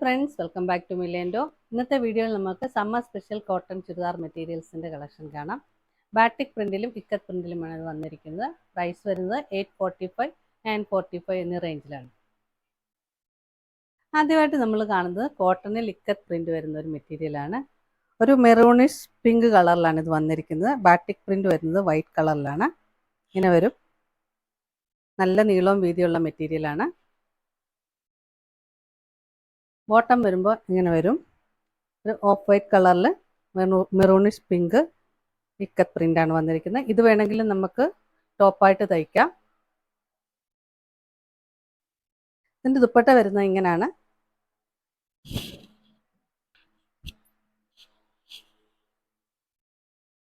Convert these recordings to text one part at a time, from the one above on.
Friends welcome back to മില്ലേൻഡോ ഇന്നത്തെ വീഡിയോയിൽ നമുക്ക് സമ്മർ സ്പെഷ്യൽ കോട്ടൺ ചുരിദാർ മെറ്റീരിയൽസിന്റെ കളക്ഷൻ കാണാം. ബാറ്റിക് പ്രിന്റിലും ഇക്കത്ത് പ്രിന്റിലുമാണ് ഇത് വന്നിരിക്കുന്നത്. പ്രൈസ് വരുന്നത് eight forty five nine forty five എന്നീ റേഞ്ചിലാണ് ആദ്യമായിട്ട് നമ്മൾ കാണുന്നത് കോട്ടണിൽ ഇക്കത്ത് പ്രിന്റ് വരുന്ന ഒരു മെറ്റീരിയലാണ് ഒരു മെറൂണിഷ് പിങ്ക് കളറിലാണ് ഇത് വന്നിരിക്കുന്നത്. ബാറ്റിക് പ്രിന്റ് വരുന്നത് വൈറ്റ് കളറിലാണ് ഇങ്ങനെ വരും. നല്ല നീളവും വീതിയുള്ള മെറ്റീരിയലാണ് ബോട്ടം വരുമ്പോൾ ഇങ്ങനെ വരും. ഒരു ഓഫ് വൈറ്റ് കളറിൽ മെറൂണിഷ് പിങ്ക് ഇക്കത്ത് പ്രിന്റാണ് വന്നിരിക്കുന്നത്. ഇത് വേണമെങ്കിൽ നമുക്ക് ടോപ്പായിട്ട് തയ്ക്കാം. ഇതിന്റെ ദുപ്പട്ട വരുന്നത് ഇങ്ങനെയാണ്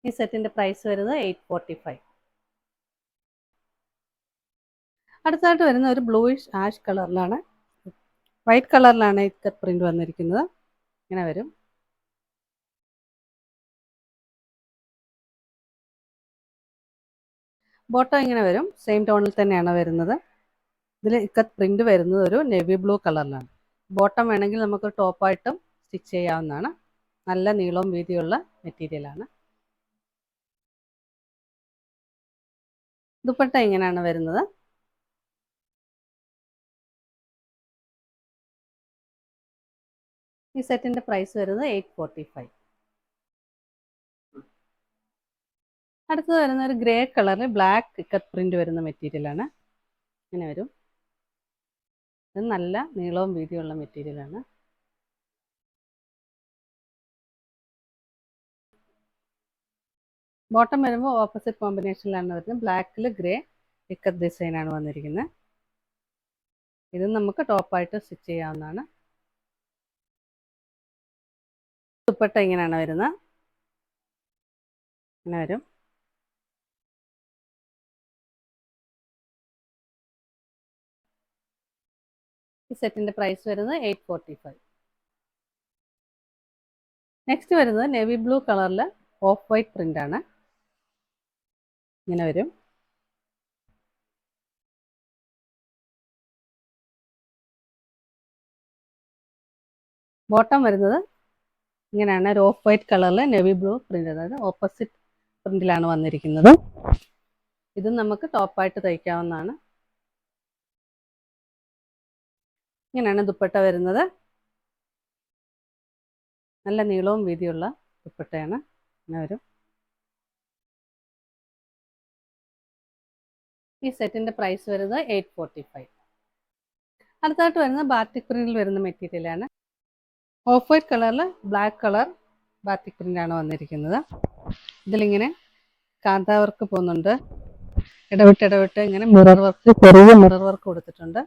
ഈ സെറ്റിന്റെ പ്രൈസ് വരുന്നത് എയ്റ്റ് ഫോർട്ടി ഫൈവ് അടുത്തായിട്ട് വരുന്ന ഒരു ബ്ലൂയിഷ് ആഷ് കളറിലാണ്. വൈറ്റ് കളറിലാണ് ഇക്കത്ത് പ്രിന്റ് വന്നിരിക്കുന്നത്. ഇങ്ങനെ വരും. ബോട്ടം ഇങ്ങനെ വരും. സെയിം ടോണിൽ തന്നെയാണ് വരുന്നത്. ഇതിൽ ഇക്കത്ത് പ്രിന്റ് വരുന്നത് ഒരു നെവി ബ്ലൂ കളറിലാണ് ബോട്ടം വേണമെങ്കിൽ നമുക്ക് ടോപ്പായിട്ടും സ്റ്റിച്ച് ചെയ്യാവുന്നതാണ്. നല്ല നീളവും വീതിയുള്ള മെറ്റീരിയലാണ് ദുപ്പട്ട ഇങ്ങനെയാണ് വരുന്നത്. ഈ സെറ്റിന്റെ പ്രൈസ് വരുന്നത് എയ്റ്റ് ഫോർട്ടി ഫൈവ് അടുത്തത് വരുന്ന ഒരു ഗ്രേ കളറിൽ ബ്ലാക്ക് ഇക്കത്ത് പ്രിന്റ് വരുന്ന മെറ്റീരിയലാണ് ഇങ്ങനെ വരും. ഇത് നല്ല നീളവും വീതിയുള്ള മെറ്റീരിയലാണ് ബോട്ടം വരുമ്പോൾ ഓപ്പോസിറ്റ് കോമ്പിനേഷനിലാണ് വരുന്നത്. ബ്ലാക്കിൽ ഗ്രേ ഇക്കത്ത് ഡിസൈനാണ് വന്നിരിക്കുന്നത് ഇത് നമുക്ക് ടോപ്പായിട്ട് സ്റ്റിച്ച് ചെയ്യാവുന്നതാണ്. ദുപ്പട്ട ഇങ്ങനെയാണ് വരുന്നത്. ഇങ്ങനെ വരും. ഈ സെറ്റിന്റെ പ്രൈസ് വരുന്നത് എയ്റ്റ് ഫോർട്ടി ഫൈവ് നെക്സ്റ്റ് വരുന്നത് നേവി ബ്ലൂ കളറിൽ ഓഫ് വൈറ്റ് പ്രിന്റ് ആണ്. ഇങ്ങനെ വരും. ബോട്ടം വരുന്നത് ഇങ്ങനെയാണ് ഒരു ഓഫ് വൈറ്റ് കളറിൽ നെവി ബ്ലൂ പ്രിന്റ് അതായത് ഓപ്പോസിറ്റ് പ്രിന്റിലാണ് വന്നിരിക്കുന്നത്. ഇത് നമുക്ക് ടോപ്പായിട്ട് തയ്ക്കാവുന്നതാണ്. ഇങ്ങനെയാണ് ദുപ്പട്ട വരുന്നത്. നല്ല നീളവും വീതിയുള്ള ദുപ്പട്ടയാണ്. ഇങ്ങനെ വരും. ഈ സെറ്റിന്റെ പ്രൈസ് വരുന്നത് എയ്റ്റ് ഫോർട്ടി ഫൈവ് അടുത്തായിട്ട് വരുന്നത് ബാറ്റിക് പ്രിന്റിൽ വരുന്ന മെറ്റീരിയലാണ് ഓഫ് വൈറ്റ് കളറിൽ ബ്ലാക്ക് കളർ ബാത്തിക് പ്രിന്റാണ് വന്നിരിക്കുന്നത്. ഇതിലിങ്ങനെ കാന്ത വർക്ക് പോകുന്നുണ്ട്. ഇടവിട്ട് ഇടവിട്ട് ഇങ്ങനെ മിറർ വർക്ക് ചെറിയ മിറർ വർക്ക് കൊടുത്തിട്ടുണ്ട്.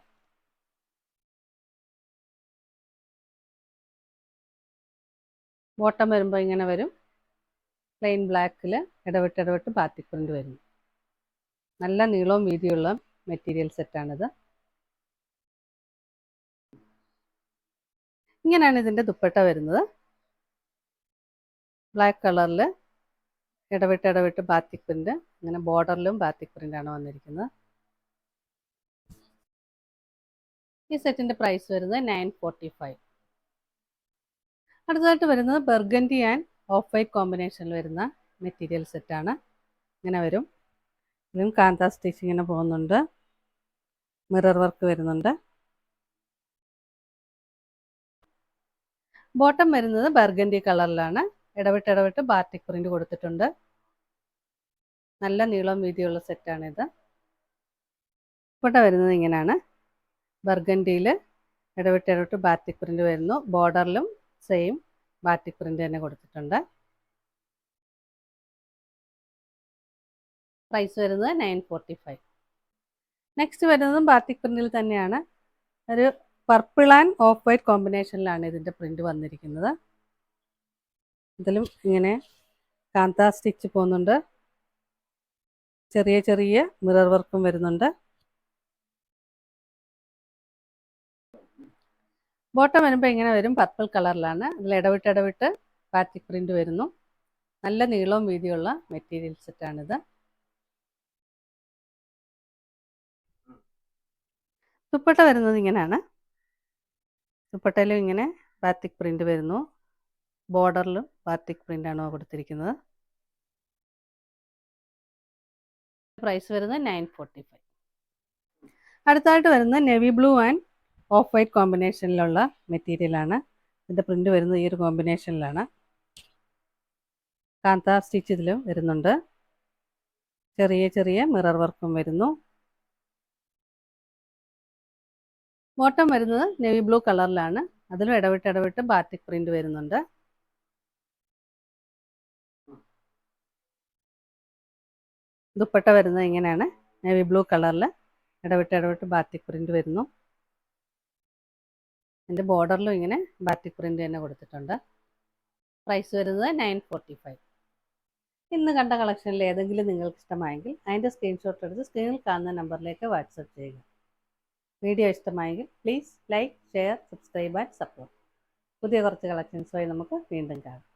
ബോട്ടം വരുമ്പോൾ ഇങ്ങനെ വരും. പ്ലെയിൻ ബ്ലാക്കിൽ ഇടവിട്ട് ഇടവിട്ട് ബാത്തിക് പ്രിന്റ് വരും. നല്ല നീളവും വീതിയുള്ള മെറ്റീരിയൽ സെറ്റാണിത് ഇങ്ങനെയാണ് ഇതിന്റെ ദുപ്പട്ട വരുന്നത്. ബ്ലാക്ക് കളറിൽ ഇടവിട്ട് ഇടവിട്ട് ബാത്തിക് പ്രിന്റ് ഇങ്ങനെ ബോർഡറിലും ബാത്തിക് പ്രിന്റാണ് വന്നിരിക്കുന്നത്. ഈ സെറ്റിന്റെ പ്രൈസ് വരുന്നത് നയൻ ഫോർട്ടി ഫൈവ് അടുത്തതായിട്ട് വരുന്നത് ബെർഗൻഡി ആൻഡ് ഓഫ് വൈറ്റ് കോമ്പിനേഷനിൽ വരുന്ന മെറ്റീരിയൽ സെറ്റാണ് ഇങ്ങനെ വരും. ഇതും കാന്ത സ്റ്റിച്ചിങ്ങിന് പോകുന്നുണ്ട്. മിറർ വർക്ക് വരുന്നുണ്ട്. ബോട്ടം വരുന്നത് ബർഗൻഡി കളറിലാണ്. ഇടവിട്ട് ഇടവിട്ട് ബാറ്റിക് പ്രിന്റ് കൊടുത്തിട്ടുണ്ട്. നല്ല നീളം വീതിയുള്ള സെറ്റാണിത്. ദുപ്പട്ട വരുന്നത് ഇങ്ങനെയാണ് ബർഗൻഡിയിൽ ഇടവിട്ട് ഇടവിട്ട് ബാറ്റിക് പ്രിന്റ് വരുന്നു. ബോർഡറിലും സെയിം ബാറ്റിക് പ്രിന്റ് തന്നെ കൊടുത്തിട്ടുണ്ട്. പ്രൈസ് വരുന്നത് നയൻ ഫോർട്ടി ഫൈവ്. നെക്സ്റ്റ് വരുന്നതും ബാറ്റിക് പ്രിന്റിൽ തന്നെയാണ്. ഒരു പർപ്പിൾ ആൻഡ് ഓഫ് വൈറ്റ് കോമ്പിനേഷനിലാണ് ഇതിന്റെ പ്രിന്റ് വന്നിരിക്കുന്നത്. ഇതിലും ഇങ്ങനെ കാന്ത സ്റ്റിച്ച് പോകുന്നുണ്ട്. ചെറിയ ചെറിയ മിറർ വർക്കും വരുന്നുണ്ട്. ബോട്ടം വരുമ്പോൾ ഇങ്ങനെ വരും. പർപ്പിൾ കളറിലാണ് അതിൽ ഇടവിട്ട് ഇടവിട്ട് പാറ്റിക് പ്രിന്റ് വരുന്നു. നല്ല നീളവും വീതിയുള്ള മെറ്റീരിയൽ സെറ്റാണിത് ദുപ്പട്ട വരുന്നത് ഇങ്ങനെയാണ്. ദുപ്പട്ടയിലും ഇങ്ങനെ ബാത്തിക് പ്രിന്റ് വരുന്നു. ബോർഡറിലും ബാത്തിക് പ്രിന്റാണ് കൊടുത്തിരിക്കുന്നത്. പ്രൈസ് വരുന്നത് നയൻ ഫോർട്ടി ഫൈവ് അടുത്തായിട്ട് വരുന്നത് navy blue and off white കോമ്പിനേഷനിലുള്ള മെറ്റീരിയലാണ് ഇതിന്റെ പ്രിന്റ് വരുന്നത് ഈ ഒരു കോമ്പിനേഷനിലാണ് കാന്ത സ്റ്റിച്ച് ഇതിലും വരുന്നുണ്ട്. ചെറിയ ചെറിയ മിറർ വർക്കും വരുന്നു. ബോട്ടം വരുന്നത് നേവി ബ്ലൂ കളറിലാണ് അതിലും ഇടവിട്ട് ഇടവിട്ട് ബാറ്റിക് പ്രിന്റ് വരുന്നുണ്ട്. ദുപ്പട്ട വരുന്നത് ഇങ്ങനെയാണ്. നേവി ബ്ലൂ കളറിൽ ഇടവിട്ട് ഇടവിട്ട് ബാറ്റിക് പ്രിന്റ് വരുന്നു. എന്റെ ബോർഡറിലും ഇങ്ങനെ ബാറ്റിക് പ്രിന്റ് തന്നെ കൊടുത്തിട്ടുണ്ട്. പ്രൈസ് വരുന്നത് നയൻ ഫോർട്ടി ഫൈവ് ഇന്ന് കണ്ട കളക്ഷനിൽ ഏതെങ്കിലും നിങ്ങൾക്ക് ഇഷ്ടമായെങ്കിൽ അതിന്റെ സ്ക്രീൻഷോട്ട് എടുത്ത് സ്ക്രീനിൽ കാണുന്ന നമ്പറിലേക്ക് വാട്സപ്പ് ചെയ്യുക. വീഡിയോ ഇഷ്ടമായെങ്കിൽ please like share subscribe and support പുതിയ കുറച്ച് കളക്ഷൻസുമായി നമുക്ക് വീണ്ടും കാണാം.